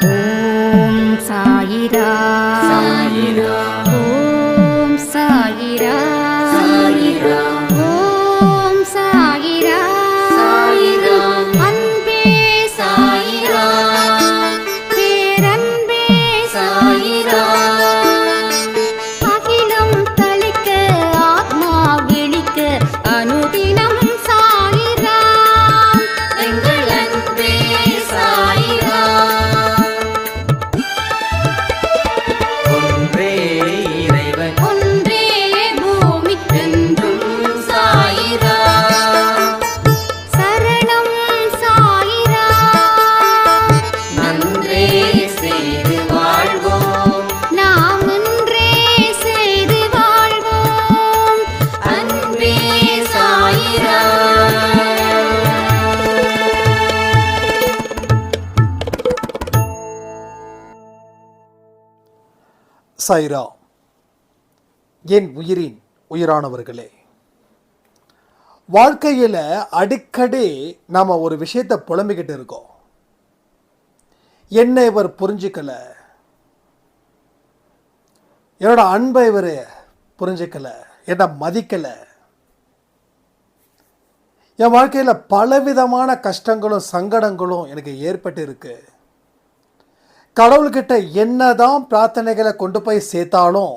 ஓம் சாயிரா சாயிரா சைரா என் உயிரின் உயிரானவர்களே. வாழ்க்கையில் அடிக்கடி நாம் ஒரு விஷயத்தை புலம்பிக்கிட்டு இருக்கோம். என்னை இவர் புரிஞ்சுக்கலை. என்னோட அன்பை இவர் புரிஞ்சுக்கலை. என்னை மதிக்கலை. என் வாழ்க்கையில் பலவிதமான கஷ்டங்களும் சங்கடங்களும் எனக்கு ஏற்பட்டு இருக்கு கடவுள்கிட்ட என்னதான் பிரார்த்தனைகளை கொண்டு போய் சேர்த்தாலும்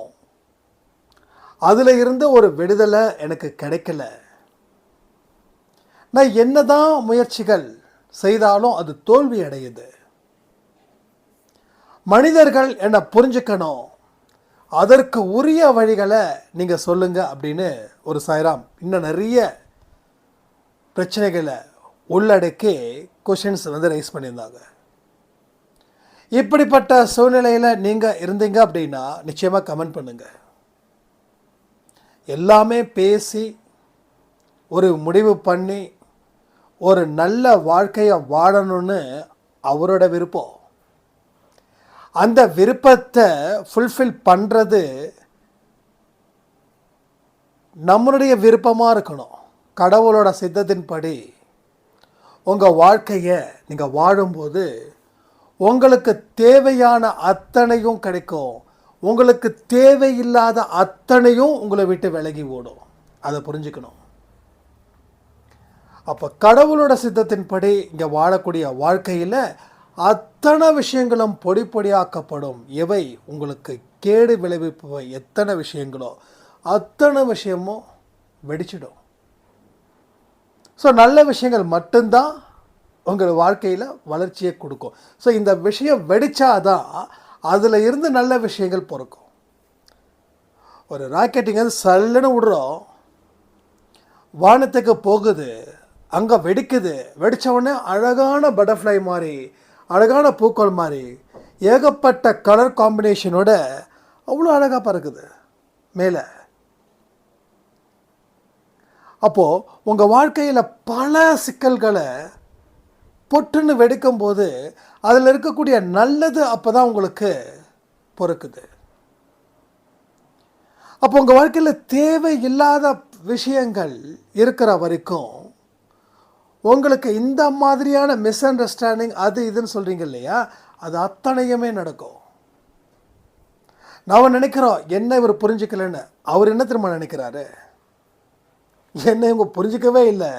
அதில் இருந்து ஒரு விடுதலை எனக்கு கிடைக்கல. நான் என்னதான் முயற்சிகள் செய்தாலும் அது தோல்வி அடையுது. மனிதர்கள் என்னை புரிஞ்சுக்கணும். அதற்கு உரிய வழிகளை நீங்கள் சொல்லுங்கள் அப்படின்னு ஒரு சாய்ராம் இன்னும் நிறைய பிரச்சனைகளை உள்ளடக்கி கொஷின்ஸ் வந்து ரைஸ் பண்ணியிருந்தாங்க. இப்படிப்பட்ட சூழ்நிலையில் நீங்கள் இருந்தீங்க அப்படின்னா நிச்சயமாக கமெண்ட் பண்ணுங்க. எல்லாமே பேசி ஒரு முடிவு பண்ணி ஒரு நல்ல வாழ்க்கையை வாழணும்னு அவரோட விருப்பம். அந்த விருப்பத்தை ஃபுல்ஃபில் பண்ணுறது நம்மளுடைய விருப்பமாக இருக்கணும். கடவுளோட சித்தத்தின்படி உங்கள் வாழ்க்கையை நீங்கள் வாழும்போது உங்களுக்கு தேவையான அத்தனையும் கிடைக்கும். உங்களுக்கு தேவையில்லாத அத்தனையும் உங்களை விட்டு விலகி ஓடும். அதை புரிஞ்சுக்கணும். அப்போ கடவுளோட சித்தத்தின்படி இங்கே வாழக்கூடிய வாழ்க்கையில் அத்தனை விஷயங்களும் பொடி பொடியாக்கப்படும். எவை? உங்களுக்கு கேடு விளைவிப்பவை எத்தனை விஷயங்களோ அத்தனை விஷயமும் வெடிச்சிடும். ஸோ நல்ல விஷயங்கள் மட்டும்தான் உங்கள் வாழ்க்கையில் வளர்ச்சியை கொடுக்கும். ஸோ இந்த விஷயம் வெடிச்சாதான் அதில் இருந்து நல்ல விஷயங்கள் பிறக்கும். ஒரு ராக்கெட்டிங்க சல்லுன்னு விடுறோம். வானத்துக்கு போகுது அங்கே வெடிக்குது வெடிச்ச உடனே அழகான பட்டர்ஃப்ளை மாதிரி அழகான பூக்கள் மாதிரி ஏகப்பட்ட கலர் காம்பினேஷனோட அவ்வளோ அழகாக பறக்குது மேலே. அப்போது உங்கள் வாழ்க்கையில் பல சிக்கல்களை பொட்டுன்னு வெடிக்கும்போது அதில் இருக்கக்கூடிய நல்லது அப்போ தான் உங்களுக்கு பொறுக்குது. அப்போ உங்கள் வாழ்க்கையில் தேவையில்லாத விஷயங்கள் இருக்கிற வரைக்கும் உங்களுக்கு இந்த மாதிரியான மிஸ் அண்டர்ஸ்டாண்டிங் அது இதுன்னு சொல்கிறீங்க இல்லையா? அது அத்தனையுமே நடக்கும். நாம் நினைக்கிறோம் என்ன இவர் புரிஞ்சுக்கலன்னு. அவர் என்ன திரும்ப நினைக்கிறாரு? என்னை இவங்க புரிஞ்சிக்கவே இல்லை.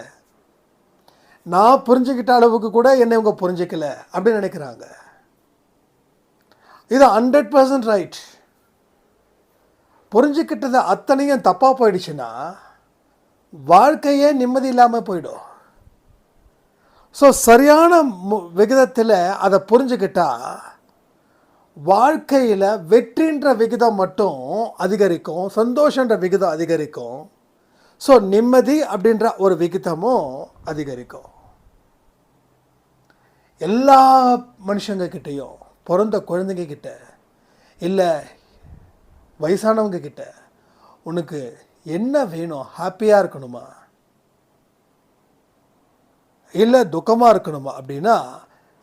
நான் புரிஞ்சுக்கிட்ட அளவுக்கு கூட என்னை இவங்க புரிஞ்சிக்கல அப்படின்னு நினைக்கிறாங்க. இது ஹண்ட்ரட் பர்சன்ட் ரைட் புரிஞ்சுக்கிட்டது அத்தனையும் தப்பாக போயிடுச்சுன்னா வாழ்க்கையே நிம்மதி இல்லாமல் போயிடும். ஸோ சரியான மு- விகிதத்தில் அதை புரிஞ்சுக்கிட்டா வாழ்க்கையில் வெற்றின்ற விகிதம் மட்டும் அதிகரிக்கும் சந்தோஷன்ற விகிதம் அதிகரிக்கும். ஸோ நிம்மதி அப்படின்ற ஒரு விகிதமும் அதிகரிக்கும். எல்லா மனுஷங்கக்கிட்டேயும் பிறந்த குழந்தைங்கக்கிட்ட இல்லை வயசானவங்கக்கிட்ட உனக்கு என்ன வேணும்? ஹாப்பியாக இருக்கணுமா? இல்லை துக்கமாக இருக்கணுமா? அப்படின்னா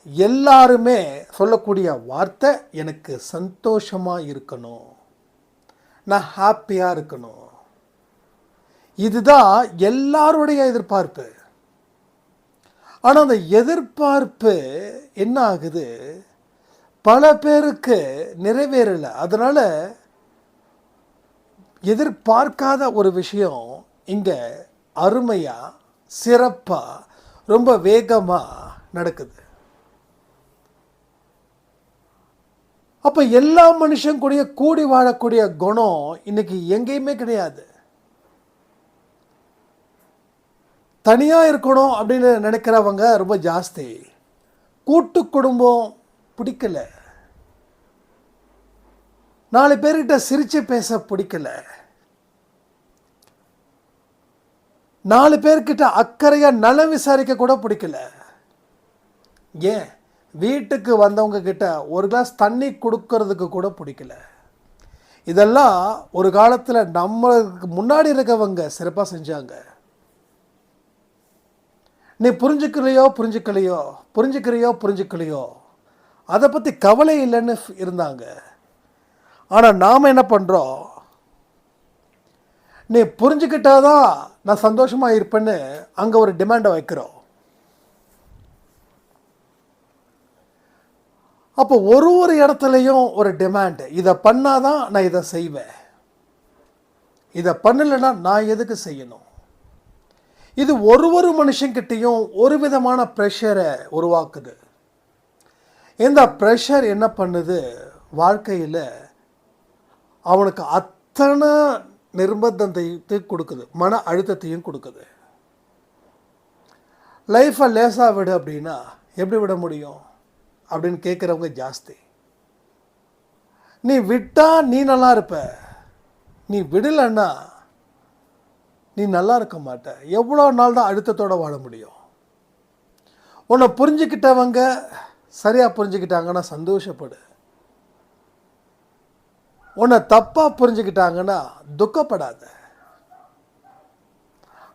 எல்லாருமே சொல்லக்கூடிய வார்த்தை எனக்கு சந்தோஷமாக இருக்கணும். நான் ஹாப்பியாக இருக்கணும். இதுதான் எல்லாருடைய எதிர்பார்ப்பு. ஆனால் அந்த எதிர்பார்ப்பு என்ன ஆகுது? பல பேருக்கு நிறைவேறலை. அதனால் எதிர்பார்க்காத ஒரு விஷயம் இங்கே அருமையாக சிறப்பாக ரொம்ப வேகமாக நடக்குது. அப்போ எல்லா மனுஷங்கூடயே கூடி வாழக்கூடிய குணம் இன்னைக்கு எங்கேயுமே கிடையாது. தனியாக இருக்கணும் அப்படின்னு நினைக்கிறவங்க ரொம்ப ஜாஸ்தி. கூட்டு குடும்பம் பிடிக்கல. நாலு பேர்கிட்ட சிரித்து பேச பிடிக்கல. நாலு பேர்கிட்ட அக்கறையாக நலம் விசாரிக்க கூட பிடிக்கல. ஏன்? வீட்டுக்கு வந்தவங்க கிட்ட ஒரு கிளாஸ் தண்ணி கொடுக்கறதுக்கு கூட பிடிக்கல. இதெல்லாம் ஒரு காலத்தில் நம்மளுக்கு முன்னாடி இருக்கவங்க சிறப்பாக செஞ்சாங்க. நீ புரிஞ்சுக்கலையோ புரிஞ்சுக்கலையோ புரிஞ்சுக்கிறையோ புரிஞ்சுக்கலையோ அதை பற்றி கவலை இல்லைன்னு இருந்தாங்க. ஆனால் நாம் என்ன பண்ணுறோம் நீ புரிஞ்சுக்கிட்டாதான் நான் சந்தோஷமாக இருப்பேன்னு அங்கே ஒரு டிமாண்டை வைக்கிறோம். அப்போ ஒரு ஒரு இடத்துலையும் ஒரு டிமாண்டு இதை பண்ணாதான் நான் இதை செய்வேன். இதை பண்ணலைன்னா நான் எதுக்கு செய்யணும்? இது ஒரு ஒரு மனுஷங்கிட்டையும் ஒரு விதமான ப்ரெஷரை உருவாக்குது. இந்த ப்ரெஷர் என்ன பண்ணுது? வாழ்க்கையில் அவனுக்கு அத்தனை நிர்பந்தத்தையும் கொடுக்குது. மன அழுத்தத்தையும் கொடுக்குது. லைஃப்பை லேசாக விடு அப்படின்னா எப்படி விட முடியும்? அப்படின்னு கேட்குறவங்க ஜாஸ்தி. நீ விட்டால் நீ நல்லா இருப்ப. நீ விடலைன்னா நீ நல்லா இருக்க மாட்ட. எவ்வளோ நாள் தான் அழுத்தத்தோட வாழ முடியும்? உன்னை புரிஞ்சுக்கிட்டவங்க சரியாக புரிஞ்சுக்கிட்டாங்கன்னா சந்தோஷப்படு. உன்னை தப்பாக புரிஞ்சுக்கிட்டாங்கன்னா துக்கப்படாத.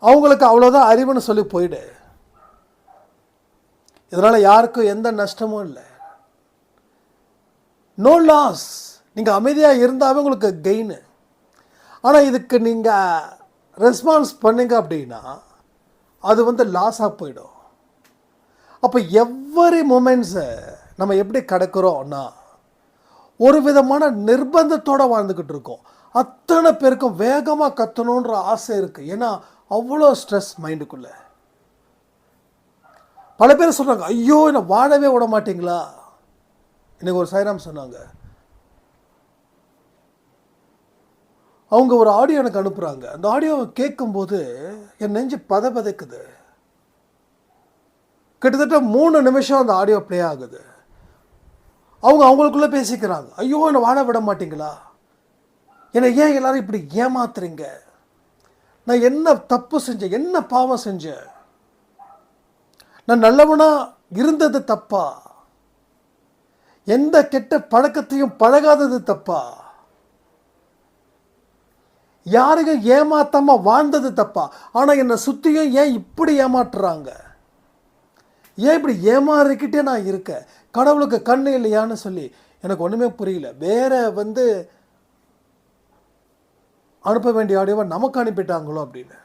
அவங்களுக்கு அவ்வளோதான் அறிவுன்னு சொல்லி போயிடு. இதனால் யாருக்கும் எந்த நஷ்டமும் இல்லை. நோ லாஸ் நீங்கள் அமைதியாக இருந்தாவே உங்களுக்கு கெயின் ஆனால் இதுக்கு நீங்கள் ரெஸ்பான்ஸ் பண்ணுங்க அப்படின்னா அது வந்து லாஸாக போயிடும். அப்போ எவ்வரி மூமெண்ட்ஸை நம்ம எப்படி கடக்கிறோம்னா ஒரு விதமான நிர்பந்தத்தோடு வாழ்ந்துக்கிட்டு இருக்கோம். அத்தனை பேருக்கும் வேகமாக கத்தணுன்ற ஆசை இருக்குது ஏன்னா அவ்வளோ ஸ்ட்ரெஸ் மைண்டுக்குள்ளே பல பேர் சொல்கிறாங்க ஐயோ என்னை வாழவே விட மாட்டீங்களா? எனக்கு ஒரு சாய்ராம் சொன்னாங்க அவங்க ஒரு ஆடியோ எனக்கு அனுப்புகிறாங்க அந்த ஆடியோவை கேட்கும்போது என் நெஞ்சு பத பதைக்குது கிட்டத்தட்ட மூணு நிமிஷம் அந்த ஆடியோ ப்ளே ஆகுது. அவங்க அவங்களுக்குள்ளே பேசிக்கிறாங்க. ஐயோ என்னை வாழ விட மாட்டீங்களா? என்னை ஏன் எல்லாரும் இப்படி ஏமாத்துறீங்க? நான் என்ன தப்பு செஞ்சேன்? என்ன பாவம் செஞ்சேன்? நான் நல்லவனாக இருந்தது தப்பா? எந்த கெட்ட பழக்கத்தையும் பழகாதது தப்பா? யாருங்க ஏமாத்தாம வாழ்ந்தது தப்பா? ஆனால் என்னை சுற்றியும் ஏன் இப்படி ஏமாற்றுறாங்க? ஏன் இப்படி ஏமாறிக்கிட்டே நான் இருக்கேன் கடவுளுக்கு கண்ணு இல்லையான்னு சொல்லி எனக்கு ஒன்றுமே புரியல. வேற வந்து அனுப்ப வேண்டிய ஆடியோவை நமக்கு அனுப்பிட்டாங்களோ அப்படின்னு.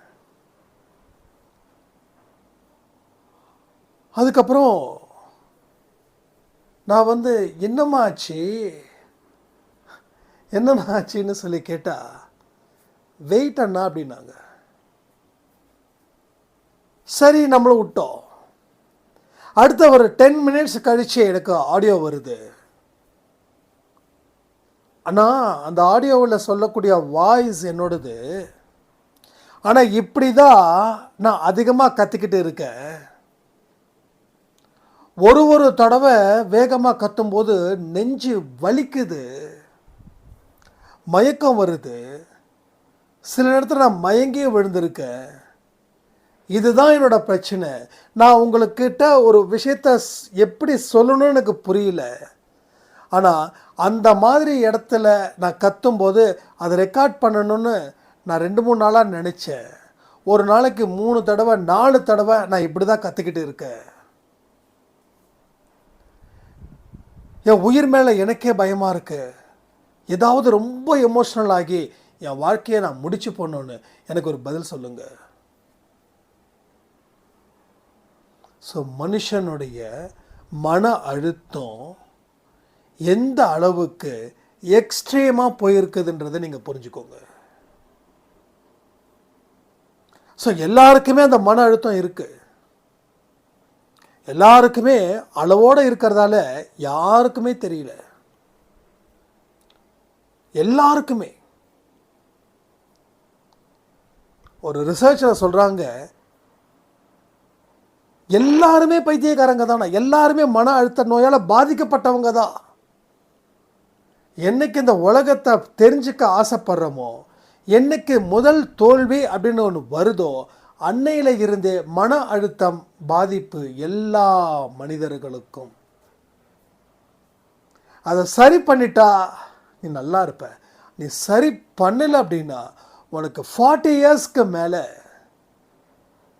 அதுக்கப்புறம் நான் வந்து என்னம்மா ஆச்சு? என்னம்மா ஆச்சுன்னு சொல்லி கேட்டால் வெயிட் அண்ணா அப்படின்னாங்க. சரி நம்மளை விட்டோம். அடுத்த ஒரு டென் மினிட்ஸ் கழிச்சு எனக்கு ஆடியோ வருது. அண்ணா அந்த ஆடியோவில் சொல்லக்கூடிய வாய்ஸ் என்னோடது. ஆனால் இப்படி தான் நான் அதிகமாக கற்றுக்கிட்டு இருக்கேன். ஒரு ஒரு தடவை வேகமாக கத்தும்போது நெஞ்சு வலிக்குது. மயக்கம் வருது. சில நேரத்தில் நான் மயங்கியே விழுந்திருக்கேன். இதுதான் என்னோட பிரச்சனை. நான் உங்களுக்கிட்ட ஒரு விஷயத்த எப்படி சொல்லணும்னு எனக்கு புரியல. ஆனால் அந்த மாதிரி இடத்துல நான் கத்தும்போது அதை ரெக்கார்ட் பண்ணணும்னு நான் ரெண்டு மூணு நாளாக நினச்சேன். ஒரு நாளைக்கு மூணு தடவை நாலு தடவை நான் இப்படி தான் கற்றுக்கிட்டு இருக்கேன். என் உயிர் மேலே எனக்கே பயமாக இருக்குது ஏதாவது ரொம்ப எமோஷ்னல் ஆகி என் வாழ்க்கையை நான் முடிச்சு போடணுன்னு எனக்கு ஒரு பதில் சொல்லுங்க. ஸோ மனுஷனுடைய மன அழுத்தம் எந்த அளவுக்கு எக்ஸ்ட்ரீமாக போயிருக்குதுன்றதை நீங்கள் புரிஞ்சுக்கோங்க. ஸோ எல்லாருக்குமே அந்த மன அழுத்தம் இருக்குது எல்லாருக்குமே அளவோடு இருக்கிறதால யாருக்குமே தெரியல. எல்லாருக்குமே. ஒரு ரிசர்ச்சில் சொல்கிறாங்க எல்லாருமே பைத்தியக்காரங்க தானே? எல்லாருமே மன அழுத்த நோயால் பாதிக்கப்பட்டவங்க தான் என்னைக்கு இந்த உலகத்தை தெரிஞ்சுக்க ஆசைப்படுறோமோ என்னைக்கு முதல் தோல்வி அப்படின்னு ஒன்று வருதோ அன்னையில் இருந்தே மன அழுத்தம் பாதிப்பு எல்லா மனிதர்களுக்கும். அதை சரி பண்ணிட்டா நீ நல்லா இருப்ப. நீ சரி பண்ணலை அப்படின்னா உனக்கு ஃபார்ட்டி இயர்ஸ்க்கு மேலே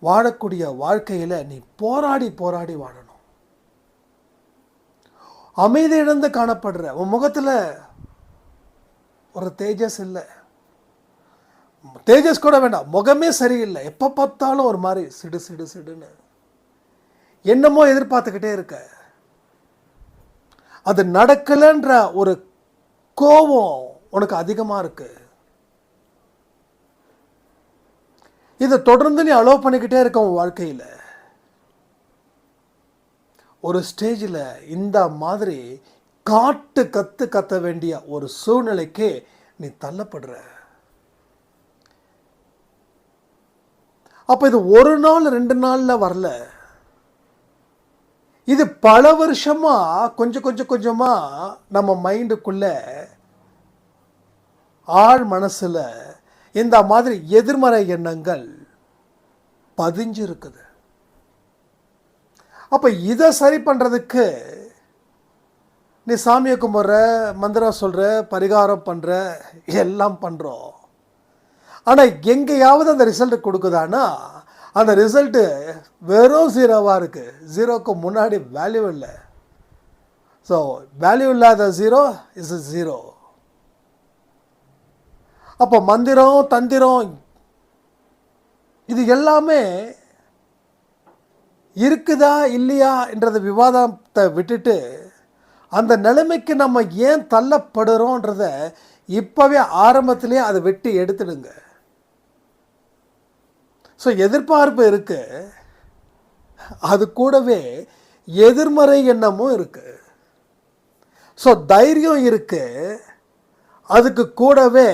வாழக்கூடிய வாழ்க்கையில் நீ போராடி போராடி வாழணும். அமைதி இழந்து காணப்படுற உன் முகத்தில் ஒரு தேஜஸ் இல்லை. தேஜஸ் கூட வேண்டாம் முகமே சரியில்லை. எப்போ பார்த்தாலும் ஒரு மாதிரி சிடு சிடு சிடுன்னு. என்னமோ எதிர்பார்த்துக்கிட்டே இருக்க. அது நடக்கலைன்ற ஒரு கோபம் உனக்கு அதிகமாக இருக்குது இதை தொடர்ந்து நீ அலோவ் பண்ணிக்கிட்டே இருக்க உன் வாழ்க்கையில். ஒரு ஸ்டேஜில் இந்த மாதிரி காட்டு கத்து கத்த வேண்டிய ஒரு சூழ்நிலைக்கு நீ தள்ளப்படுற. அப்போ இது ஒரு நாள் ரெண்டு நாளில் வரல. இது பல வருஷமா கொஞ்சம் கொஞ்சம் கொஞ்சமா நம்ம மைண்டுக்குள்ள ஆழ் மனசுல இந்த மாதிரி எதிர்மறை எண்ணங்கள் பதிஞ்சிருக்குது. அப்போ இதை சரி பண்ணுறதுக்கு நீ சாமியை கும்பிட்ற மந்திரம் சொல்கிற பரிகாரம் பண்ணுற எல்லாம் பண்ணுறோம் ஆனால் எங்கேயாவது அந்த ரிசல்ட் கொடுக்குதானா அந்த ரிசல்ட்டு வெறும் ஜீரோவாக இருக்குது ஜீரோக்கு முன்னாடி வேல்யூ இல்லை. ஸோ வேல்யூ இல்லாத ஜீரோ இஸ் ஜீரோ அப்போ மந்திரம் தந்திரம் இது எல்லாமே இருக்குதா இல்லையா என்றது விவாதத்தை விட்டுட்டு அந்த நிலைமைக்கு நம்ம ஏன் தள்ளப்படுறோன்றத இப்போவே ஆரம்பத்திலே அதை வெட்டி எடுத்துடுங்க. ஸோ எதிர்பார்ப்பு இருக்குது அது கூடவே எதிர்மறை எண்ணமும் இருக்குது ஸோ தைரியம் இருக்குது அதுக்கு கூடவே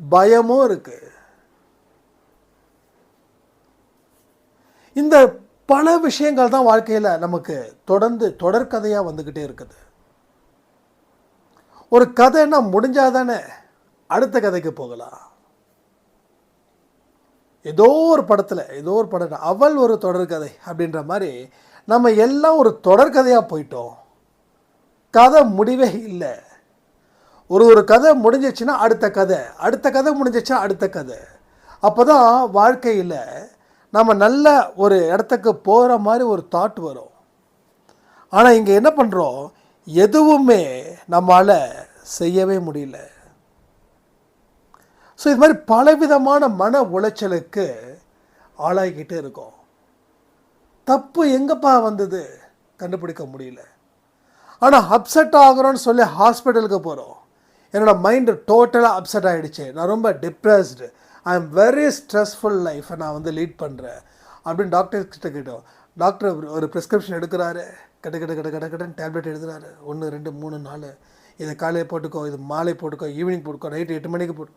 பயமும் இருக்கு. இந்த பல விஷயங்கள் தான் வாழ்க்கையில் நமக்கு தொடர்ந்து தொடர்கதையாக வந்துக்கிட்டே இருக்குது. ஒரு கதைன்னா முடிஞ்சாதானே அடுத்த கதைக்கு போகலாம். ஏதோ ஒரு படத்தில் ஏதோ ஒரு படம் அவள் ஒரு தொடர்கதை அப்படின்ற மாதிரி நம்ம எல்லாம் ஒரு தொடர்கதையாக போயிட்டோம். கதை முடிவே இல்லை. ஒரு ஒரு கதை முடிஞ்சிச்சுன்னா அடுத்த கதை. அடுத்த கதை முடிஞ்சிச்சுன்னா அடுத்த கதை. அப்போ தான் வாழ்க்கையில் நம்ம நல்ல ஒரு இடத்துக்கு போகிற மாதிரி ஒரு தாட் வரும். ஆனால் இங்கே என்ன பண்ணுறோம் எதுவுமே நம்மால் செய்யவே முடியல. ஸோ இது மாதிரி பலவிதமான மன உளைச்சலுக்கு ஆளாகிக்கிட்டே இருக்கோம். தப்பு எங்கப்பா வந்தது? கண்டுபிடிக்க முடியல. ஆனால் அப்செட் ஆகுறோன்னு சொல்லி ஹாஸ்பிட்டலுக்கு போகிறோம் என்னோட மைண்டு டோட்டலாக அப்செட் ஆகிடுச்சு நான் ரொம்ப depressed I am very stressful லைஃப்பை நான் வந்து லீட் பண்ணுறேன் அப்படின்னு டாக்டர் கிட்ட கேட்டோம். டாக்டர் ஒரு ப்ரிஸ்கிரிப்ஷன் எடுக்கிறாரு. கட்ட கட்ட கட்ட கட்ட கட்டன்னு டேப்லெட் எழுதுறாரு ஒன்று ரெண்டு மூணு நாலு. இதை காலையில் போட்டுக்கோ இது மாலை போட்டுக்கோ ஈவினிங் போட்டுக்கோ நைட்டு எட்டு மணிக்கு போட்டு.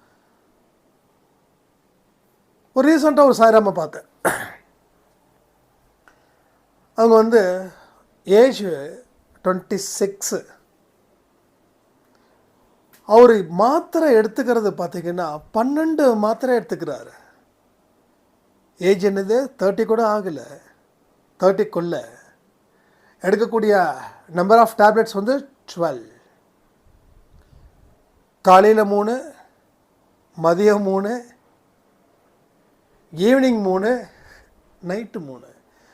ஒரு ரீசெண்டாக ஒரு சாய்ராம பார்த்தேன். அவங்க வந்து ஏஜ் டுவெண்ட்டி சிக்ஸு அவர் மாத்திரை எடுத்துக்கிறது பார்த்தீங்கன்னா பன்னெண்டு மாத்திரை எடுத்துக்கிறாரு. ஏஜ் என்னது? தேர்ட்டி கூட ஆகலை. தேர்ட்டிக்குள்ள எடுக்கக்கூடிய நம்பர் ஆஃப் டேப்லெட்ஸ் வந்து டுவெல் காலையில் மூணு மதியம் மூணு ஈவினிங் மூணு நைட்டு மூணு.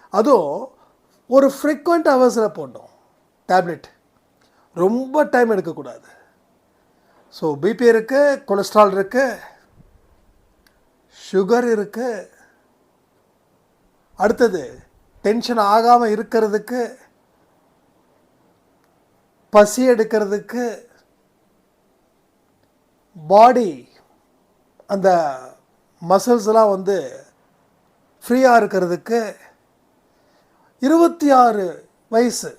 அதுவும் ஒரு ஃப்ரீக்வெண்ட் ஹவர்ஸில் போடணும். டேப்லெட் ரொம்ப டைம் எடுக்கக்கூடாது. ஸோ பிபி இருக்குது கொலஸ்ட்ரால் இருக்குது சுகர் இருக்குது அடுத்தது டென்ஷன் ஆகாமல் இருக்கிறதுக்கு பசி எடுக்கிறதுக்கு பாடி அந்த மசில்ஸ்லாம் வந்து ஃப்ரீயாக இருக்கிறதுக்கு இருபத்தி ஆறு வயசு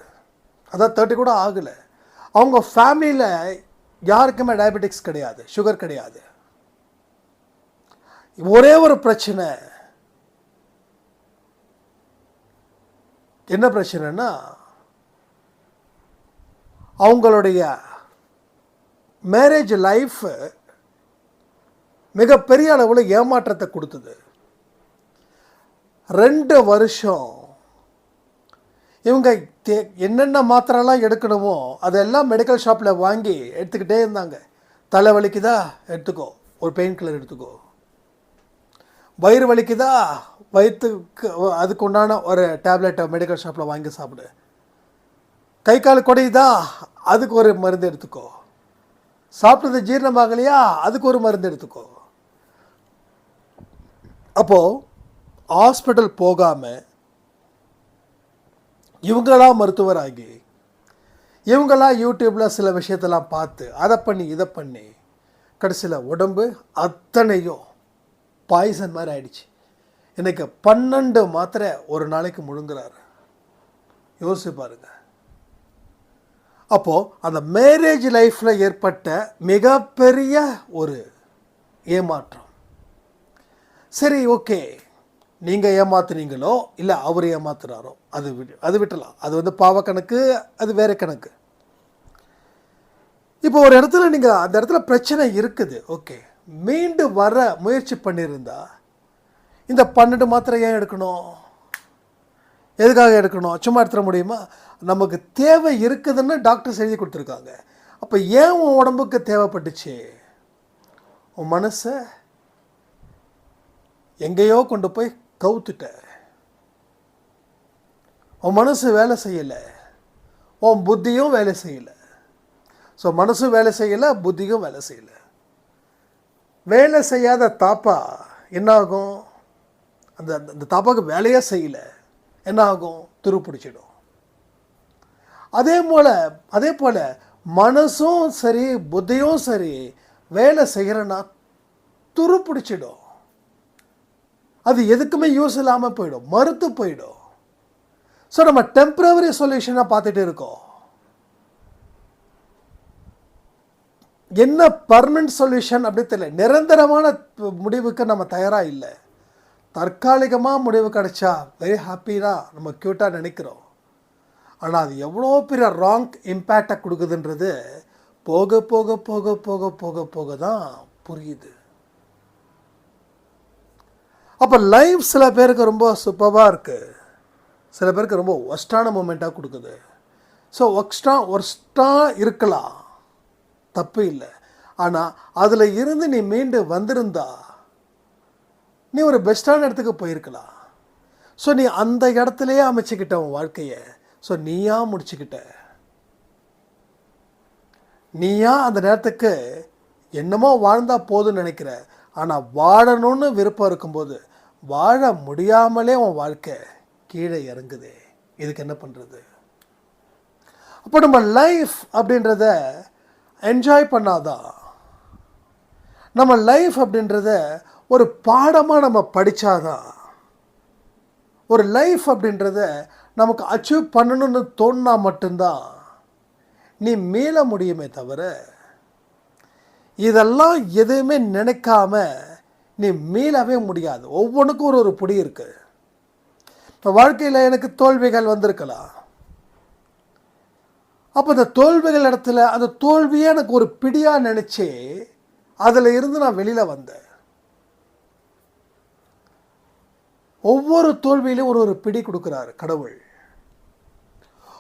அதான் தேர்ட்டி கூட ஆகலை. அவங்க ஃபேமிலியில் யாருக்குமே டயபெட்டிக்ஸ் கிடையாது சுகர் கிடையாது. ஒரே ஒரு பிரச்சனை. என்ன பிரச்சனைனா அவங்களுடைய மேரேஜ் லைஃப் மிகப்பெரிய அளவில் ஏமாற்றத்தை கொடுத்தது. ரெண்டு வருஷம் இவங்க தே- என்னென்ன மாத்திரைலாம் எடுக்கணுமோ அதெல்லாம் மெடிக்கல் ஷாப்பில் வாங்கி எடுத்துக்கிட்டே இருந்தாங்க. தலை வலிக்குதா? எடுத்துக்கோ. ஒரு பெயின் கில்லர் எடுத்துக்கோ. வயிறு வலிக்குதா? வயிற்றுக்கு அதுக்கு உண்டான ஒரு டேப்லெட்டை மெடிக்கல் ஷாப்பில் வாங்கி சாப்பிடு. கை கால் குடையுதா? அதுக்கு ஒரு மருந்து எடுத்துக்கோ. சாப்பிட்டது ஜீரணமாகலையா? அதுக்கு ஒரு மருந்து எடுத்துக்கோ. அப்போது ஹாஸ்பிட்டல் போகாமல் இவங்களாம் மருத்துவராகி இவங்களாம் யூடியூப்பில் சில விஷயத்தெல்லாம் பார்த்து அதை பண்ணி இதை பண்ணி கடைசியில் உடம்பு அத்தனையும் பாய்சன் மாதிரி ஆயிடுச்சு. எனக்கு பன்னெண்டு மாத்திரை ஒரு நாளைக்கு முழுங்குறாரு. யோசிச்சு பாருங்க. அப்போது அந்த மேரேஜ் லைஃப்பில் ஏற்பட்ட மிகப்பெரிய ஒரு ஏமாற்றம். சரி ஓகே நீங்கள் ஏமாத்துனீங்களோ இல்லை அவர் ஏமாத்துறாரோ அது விட்டு அது விட்டலாம். அது வந்து பாவ கணக்கு அது வேற கணக்கு. இப்போ ஒரு இடத்துல நீங்கள் அந்த இடத்துல பிரச்சனை இருக்குது ஓகே. மீண்டு வர முயற்சி பண்ணியிருந்தா இந்த பன்னெண்டு மாத்திரை ஏன் எடுக்கணும்? எதுக்காக எடுக்கணும்? சும்மா எடுத்துட முடியுமா? நமக்கு தேவை இருக்குதுன்னு டாக்டர்ஸ் எழுதி கொடுத்துருக்காங்க. அப்போ ஏன் உன் உடம்புக்கு தேவைப்பட்டுச்சு? உன் மனசை எங்கேயோ கொண்டு போய் கவுத்துட்ட. உன் மனசு வேலை செய்யலை. உன் புத்தியும் வேலை செய்யலை. ஸோ மனசும் வேலை செய்யலை புத்தியும் வேலை செய்யலை. வேலை செய்யாத தாப்பா என்ன ஆகும் அந்த அந்த- தாப்பாவுக்கு தாப்பாக்கு வேலையே செய்யலை. என்ன ஆகும் துரு பிடிச்சிடும். அதே போல் அதே போல் மனசும் சரி புத்தியும் சரி வேலை செய்கிறேன்னா துரு பிடிச்சிடும். அது எதுக்குமே யூஸ் இல்லாமல் போயிடும். மறுத்து போயிடும். ஸோ நம்ம டெம்பரவரி சொல்யூஷனாக பார்த்துட்டு இருக்கோம். என்ன பர்மனன்ட் சொல்யூஷன் அப்படி தெரியல. நிரந்தரமான முடிவுக்கு நம்ம தயாராக இல்லை. தற்காலிகமாக முடிவு கிடைச்சா வெரி ஹாப்பியாக நம்ம க்யூட்டாக நினைக்கிறோம். ஆனால் அது எவ்வளோ பெரிய ராங் இம்பேக்டை கொடுக்குதுன்றது போக போக போக போக போக போக தான் புரியுது. அப்போ லைஃப் சில பேருக்கு ரொம்ப சூப்பராக இருக்குது சில பேருக்கு ரொம்ப ஒஸ்டான மூமெண்ட்டாக கொடுக்குது. ஸோ ஒக்ஸ்டா ஒர்ஸ்டாக இருக்கலாம். தப்பு இல்லை. ஆனால் அதில் இருந்து நீ மீண்டு வந்திருந்தா நீ ஒரு பெஸ்ட்டான இடத்துக்கு போயிருக்கலாம். ஸோ நீ அந்த இடத்துலையே அமைச்சிக்கிட்ட உன் வாழ்க்கையை. ஸோ நீயா முடிச்சுக்கிட்ட. நீயா அந்த நேரத்துக்கு என்னமோ வாழ்ந்தால் போதும்னு நினைக்கிற. ஆனால் வாழணும்னு விருப்பம் இருக்கும்போது வாழ முடியாமலே உன் வாழ்க்கை கீழே இறங்குதே. இதுக்கு என்ன பண்ணுறது அப்போ நம்ம லைஃப் அப்படின்றத என்ஜாய் பண்ணாதான் நம்ம லைஃப் அப்படின்றத ஒரு பாடமாக நம்ம படித்தாதான் ஒரு லைஃப் அப்படின்றத நமக்கு அச்சீவ் பண்ணணும்னு தோணுனா மட்டும்தான் நீ மீள முடியுமே தவிர இதெல்லாம் எதுவுமே நினைக்காம நீ மீளவே முடியாது. ஒவ்வொன்றுக்கும் ஒரு ஒரு பிடி இருக்குது இப்போ வாழ்க்கையில் எனக்கு தோல்விகள் வந்திருக்கலாம். அப்போ அந்த தோல்விகள் இடத்துல அந்த தோல்வியே எனக்கு ஒரு பிடியாக நினச்சி அதில் இருந்து நான் வெளியில் வந்தேன். ஒவ்வொரு தோல்வியிலும் ஒரு ஒரு பிடி கொடுக்குறாரு கடவுள்.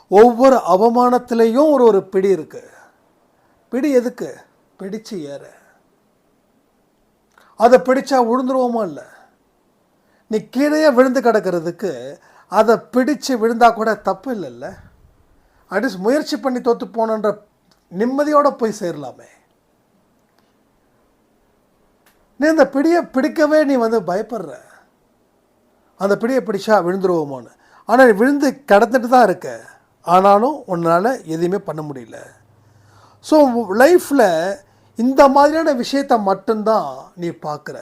ஒவ்வொரு அவமானத்திலையும் ஒரு ஒரு பிடி இருக்குது பிடி எதுக்கு? பிடிச்சு ஏற. அதை பிடிச்சா விழுந்துருவோமா இல்லை? நீ கீழே விழுந்து கிடக்கிறதுக்கு அதை பிடிச்சு விழுந்தா கூட தப்பு இல்லைல்ல? அட்லீஸ்ட் முயற்சி பண்ணி தோத்து போனன்ற நிம்மதியோடு போய் சேரலாமே. நீ அந்த பிடியை பிடிக்கவே நீ வந்து பயப்படுற. அந்த பிடியை பிடிச்சா விழுந்துருவோமோன்னு. ஆனால் நீ விழுந்து கிடந்துட்டு தான் இருக்க. ஆனாலும் உன்னால் எதுவுமே பண்ண முடியல. ஸோ லைஃப்பில் இந்த மாதிரியான விஷயத்த மட்டும்தான் நீ பார்க்குற.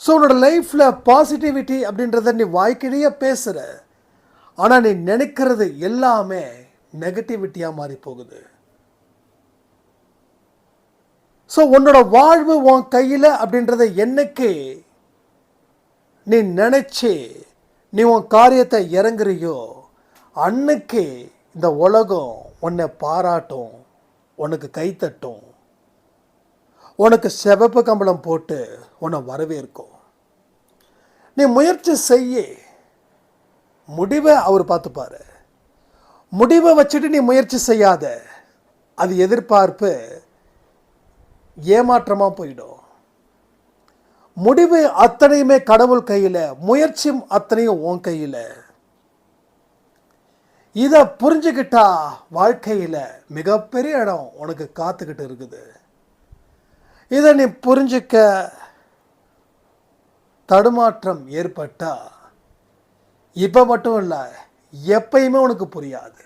ஸோ உன்னோட லைஃப்பில் பாசிட்டிவிட்டி அப்படின்றத நீ வாய்க்கிடையே பேசுகிற ஆனால் நீ நினைக்கிறது எல்லாமே நெகட்டிவிட்டியாக மாறி போகுது ஸோ உன்னோட வாழ்வு உன் கையில் அப்படின்றத என்னைக்கு நீ நினச்சி நீ உன் காரியத்தை இறங்குறியோ அன்னைக்கு இந்த உலகம் உன்னை பாராட்டும் உனக்கு கைத்தட்டும். உனக்கு சிவப்பு கம்பளம் போட்டு உன்னை வரவேற்கும். நீ முயற்சி செய்ய. முடிவை அவர் பார்த்துப்பாரு. முடிவை வச்சுட்டு நீ முயற்சி செய்யாத. அது எதிர்பார்ப்பு ஏமாற்றமாக போயிடும். முடிவு அத்தனையுமே கடவுள் கையில் முயற்சியும் அத்தனையும் உன் கையில். இதை புரிஞ்சுக்கிட்டா வாழ்க்கையில் மிகப்பெரிய இடம் உனக்கு காத்துக்கிட்டு இருக்குது. இதை நீ புரிஞ்சுக்க. தடுமாற்றம் ஏற்பட்டால் இப்போ மட்டும் இல்லை எப்பயுமே உனக்கு புரியாது.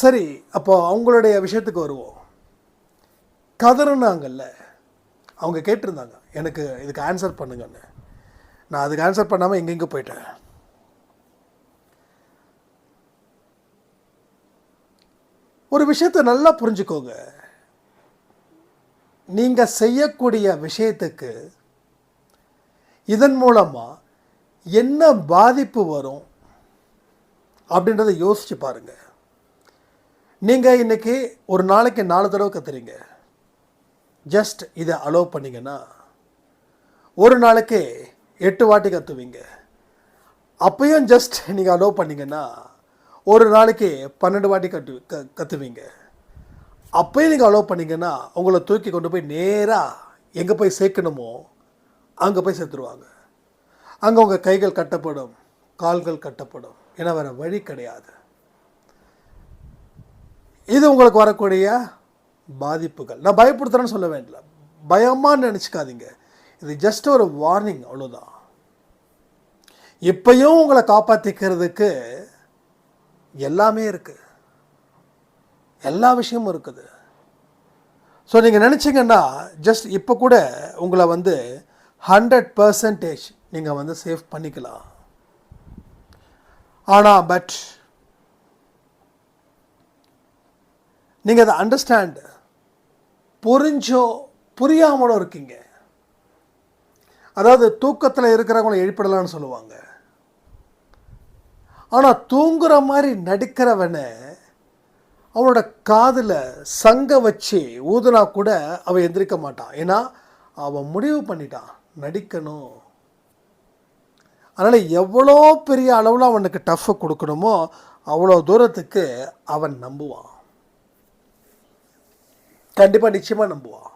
சரி அப்போ அவங்களுடைய விஷயத்துக்கு வருவோம். கதறுனாங்கல்ல அவங்க கேட்டிருந்தாங்க எனக்கு இதுக்கு ஆன்சர் பண்ணுங்கன்னு. நான் அதுக்கு ஆன்சர் பண்ணாமல் எங்கெங்கே போயிட்டேன். ஒரு விஷயத்தை நல்லா புரிஞ்சுக்கோங்க. நீங்கள் செய்யக்கூடிய விஷயத்துக்கு இதன் மூலமாக என்ன பாதிப்பு வரும் அப்படின்றத யோசித்து பாருங்கள் நீங்கள் இன்றைக்கி ஒரு நாளைக்கு நாலு தடவை கத்துறீங்க. ஜஸ்ட் இதை அலோவ் பண்ணிங்கன்னா ஒரு நாளைக்கு எட்டு வாட்டி கத்துவீங்க. அப்பையும் ஜஸ்ட் நீங்கள் அலோவ் பண்ணிங்கன்னா ஒரு நாளைக்கு பன்னெண்டு வாட்டி கட்டு க கத்துவீங்க. அப்போயும் நீங்கள் அலோவ் பண்ணிங்கன்னா உங்களை தூக்கி கொண்டு போய் நேராக எங்கே போய் சேர்க்கணுமோ அங்கே போய் சேர்த்துருவாங்க. அங்கே உங்கள் கைகள் கட்டப்படும் கால்கள் கட்டப்படும். ஏன்னா வேறு வழி கிடையாது. இது உங்களுக்கு வரக்கூடிய பாதிப்புகள். நான் பயப்படுத்துகிறேன்னு சொல்ல வேண்டிய பயமாக நினச்சிக்காதீங்க. இது ஜஸ்ட் ஒரு வார்னிங் அவ்வளோதான் இப்பையும் உங்களை காப்பாற்றிக்கிறதுக்கு எல்லாமே இருக்குது எல்லா விஷயமும் இருக்குது. ஸோ நீங்கள் நினச்சிங்கன்னா ஜஸ்ட் இப்போ கூட உங்களை வந்து ஹண்ட்ரட் பர்சன்டேஜ் நீங்கள் வந்து சேவ் பண்ணிக்கலாம். ஆனால் பட் நீங்கள் அதை அண்டர்ஸ்டாண்ட் புரிஞ்சோ புரியாமலோ இருக்கீங்க. அதாவது தூக்கத்தில் இருக்கிறவங்கள எழுப்பிடலான்னு சொல்லுவாங்க. ஆனால் தூங்குற மாதிரி நடிக்கிறவனை அவனோட காதில் சங்க வச்சு ஊதுனா கூட அவன் எந்திரிக்க மாட்டான். ஏன்னா அவன் முடிவு பண்ணிட்டான். நடிக்கணும். அதனால் எவ்வளோ பெரிய அளவில் அவனுக்கு டஃப்பை கொடுக்கணுமோ அவ்வளோ தூரத்துக்கு அவன் நம்புவான். கண்டிப்பாக நிச்சயமாக நம்புவான்.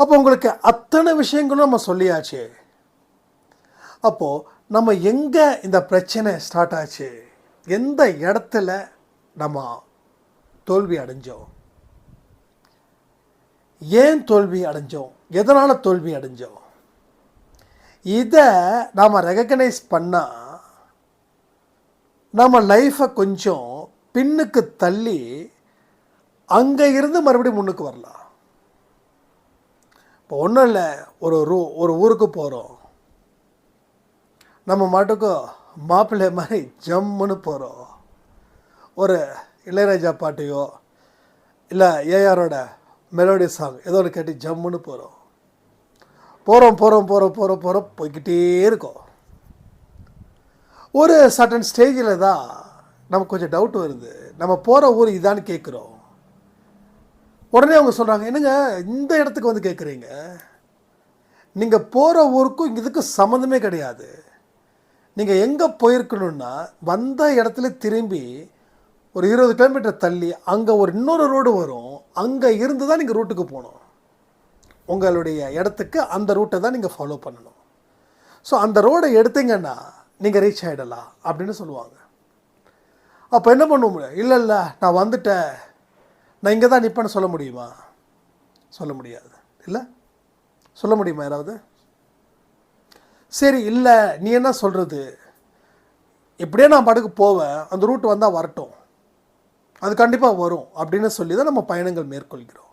அப்போ உங்களுக்கு அத்தனை விஷயங்களும் நம்ம சொல்லியாச்சு. அப்போது நம்ம எங்கே இந்த பிரச்சனை ஸ்டார்ட் ஆச்சு? எந்த இடத்துல நம்ம தோல்வி அடைஞ்சோம்? ஏன் தோல்வி அடைஞ்சோம்? எதனால் தோல்வி அடைஞ்சோம்? இதை நாம் ரெகக்னைஸ் பண்ணால் நம்ம லைஃப்பை கொஞ்சம் பின்னுக்கு தள்ளி அங்கே இருந்து மறுபடியும் முன்னுக்கு வரலாம். இப்போ ஒன்றும் இல்லை ஒரு ரூ ஒரு ஊருக்கு போகிறோம் நம்ம மாட்டுக்கும் மாப்பிள்ளை மாதிரி ஜம்முன்னு போகிறோம் ஒரு இளையராஜா பாட்டையோ இல்லை ஏஆரோட மெலோடி சாங் ஏதோ ஒன்று கேட்டு ஜம்முன்னு போகிறோம் போகிறோம் போகிறோம் போகிறோம் போகிறோம் போகிறோம் போய்கிட்டே இருக்கோம். ஒரு சட்டன் ஸ்டேஜில் தான் நமக்கு கொஞ்சம் டவுட் வருது. நம்ம போகிற ஊர் இதான்னு கேட்குறோம் உடனே அவங்க சொல்கிறாங்க என்னங்க இந்த இடத்துக்கு வந்து கேட்குறீங்க நீங்கள் போகிற ஊருக்கும் இதுக்கும் சம்மந்தமே கிடையாது. நீங்கள் எங்கே போயிருக்கணும்னா வந்த இடத்துல திரும்பி ஒரு இருபது கிலோமீட்டர் தள்ளி அங்கே ஒரு இன்னொரு ரோடு வரும். அங்கே இருந்து தான் நீங்கள் ரூட்டுக்கு போகணும். உங்களுடைய இடத்துக்கு அந்த ரூட்டை தான் நீங்கள் ஃபாலோ பண்ணணும். ஸோ அந்த ரோடை எடுத்தீங்கன்னா நீங்கள் ரீச் ஆகிடலாம் அப்படின்னு சொல்லுவாங்க. அப்போ என்ன பண்ண முடியும்? இல்லை இல்லை நான் வந்துட்டேன். நான் இங்கே தான் நிற்பேன்னு சொல்ல முடியுமா? சொல்ல முடியாது. இல்லை? சொல்ல முடியுமா யாராவது? சரி இல்லை நீ என்ன சொல்கிறது எப்படியே நான் பாட்டுக்கு போவேன் அந்த ரூட் வந்தால் வரட்டும். அது கண்டிப்பாக வரும் அப்படின்னு சொல்லி தான் நம்ம பயணங்கள் மேற்கொள்கிறோம்.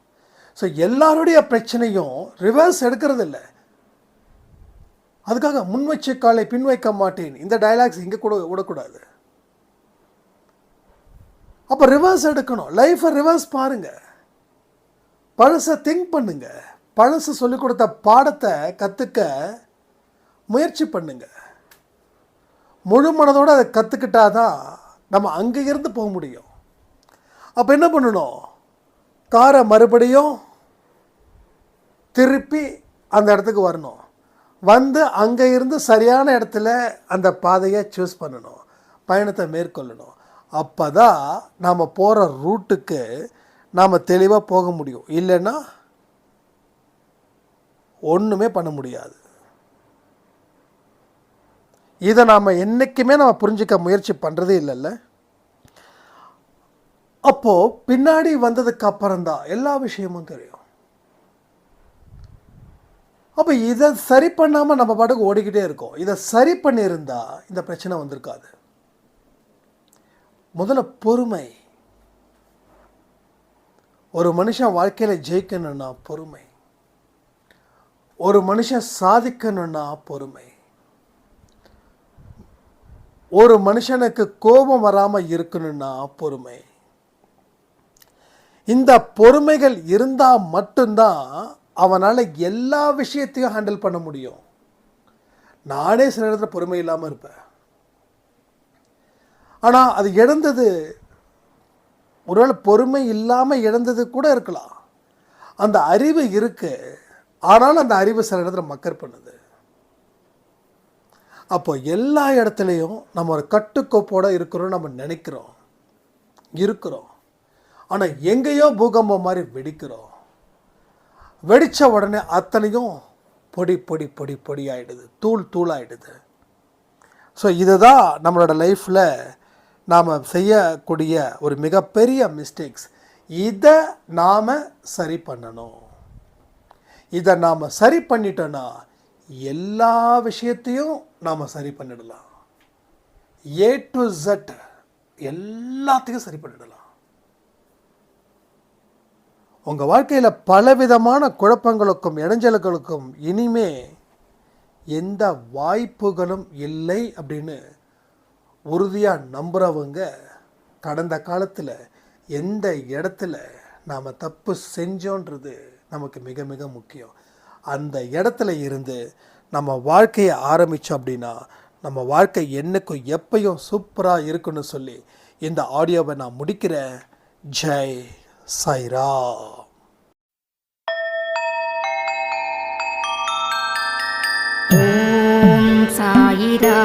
ஸோ எல்லாருடைய பிரச்சனையும் ரிவர்ஸ் எடுக்கிறது இல்லை அதுக்காக முன் வச்ச காலை பின் வைக்க மாட்டேன். இந்த டைலாக்ஸ் இங்கே கூட விடக்கூடாது. அப்போ ரிவர்ஸ் எடுக்கணும். லைஃப்பை ரிவர்ஸ் பாருங்கள் பழசை திங்க் பண்ணுங்கள் பழசு சொல்லிக் கொடுத்த பாடத்தை கற்றுக்க முயற்சி பண்ணுங்க. முழு மனதோடு அதை கற்றுக்கிட்டாதான் நம்ம அங்கே இருந்து போக முடியும். அப்போ என்ன பண்ணணும்? காரை மறுபடியும் திருப்பி அந்த இடத்துக்கு வரணும். வந்து அங்கே இருந்து சரியான இடத்துல அந்த பாதையை சூஸ் பண்ணணும். பயணத்தை மேற்கொள்ளணும். அப்போ தான் நாம் போகிற ரூட்டுக்கு நாம் தெளிவாக போக முடியும். இல்லைன்னா ஒன்றுமே பண்ண முடியாது. இதை நாம் என்றைக்குமே நம்ம புரிஞ்சிக்க முயற்சி பண்ணுறதே இல்லைல்ல. அப்போது பின்னாடி வந்ததுக்கு அப்புறம்தான் எல்லா விஷயமும் தெரியும். அப்போ இதை சரி பண்ணாமல் நம்ம பாட்டுக்கு ஓடிக்கிட்டே இருக்கோம். இதை சரி பண்ணியிருந்தா இந்த பிரச்சனை வந்திருக்காது. முதல்ல பொறுமை. ஒரு மனுஷன் வாழ்க்கையில் ஜெயிக்கணும்னா பொறுமை. ஒரு மனுஷன் சாதிக்கணும்னா பொறுமை. ஒரு மனுஷனுக்கு கோபம் வராமல் இருக்கணும்னா பொறுமை. இந்த பொறுமைகள் இருந்தால் மட்டும்தான் அவனால் எல்லா விஷயத்தையும் ஹேண்டில் பண்ண முடியும். நானே சில நேரத்தில் பொறுமை இல்லாமல் இருப்பேன். ஆனால் அது இழந்தது ஒருவேளை பொறுமை இல்லாமல் இழந்தது கூட இருக்கலாம். அந்த அறிவு இருக்குது ஆனாலும் அந்த அறிவு சில இடத்துல மக்கர் பண்ணுது. அப்போ எல்லா இடத்துலையும் நம்ம ஒரு கட்டுக்கோப்போடு இருக்கிறோம் நம்ம நினைக்கிறோம். இருக்கிறோம். ஆனால் எங்கேயோ பூகம்பம் மாதிரி வெடிக்கிறோம். வெடித்த உடனே அத்தனையும் பொடி பொடி பொடி பொடி ஆகிடுது தூள் தூள் ஆயிடுது. ஸோ இதுதான் நம்மளோட லைஃப்பில் நாம் செய்யக்கூடிய ஒரு மிகப்பெரிய மிஸ்டேக்ஸ் இதை நாம் சரி பண்ணணும். இதை நாம் சரி பண்ணிட்டோன்னா எல்லா விஷயத்தையும் நாம் சரி பண்ணிடலாம். ஏ டு ஜட் எல்லாத்தையும் சரி பண்ணிடலாம். உங்கள் வாழ்க்கையில் பலவிதமான குழப்பங்களுக்கும் இடைஞ்சல்களுக்கும் இனிமே எந்த வாய்ப்புகளும் இல்லை அப்படின்னு உறுதியாக நம்புகிறவங்க கடந்த காலத்தில் எந்த இடத்துல நாம் தப்பு செஞ்சோன்றது நமக்கு மிக மிக முக்கியம். அந்த இடத்துல இருந்து நம்ம வாழ்க்கையை ஆரம்பித்தோம் அப்படின்னா நம்ம வாழ்க்கை என்னைக்கும் எப்பயும் சூப்பராக இருக்குன்னு சொல்லி இந்த ஆடியோவை நான் முடிக்கிறேன். ஜெய் சாய்ரா ஓம் சாயிரா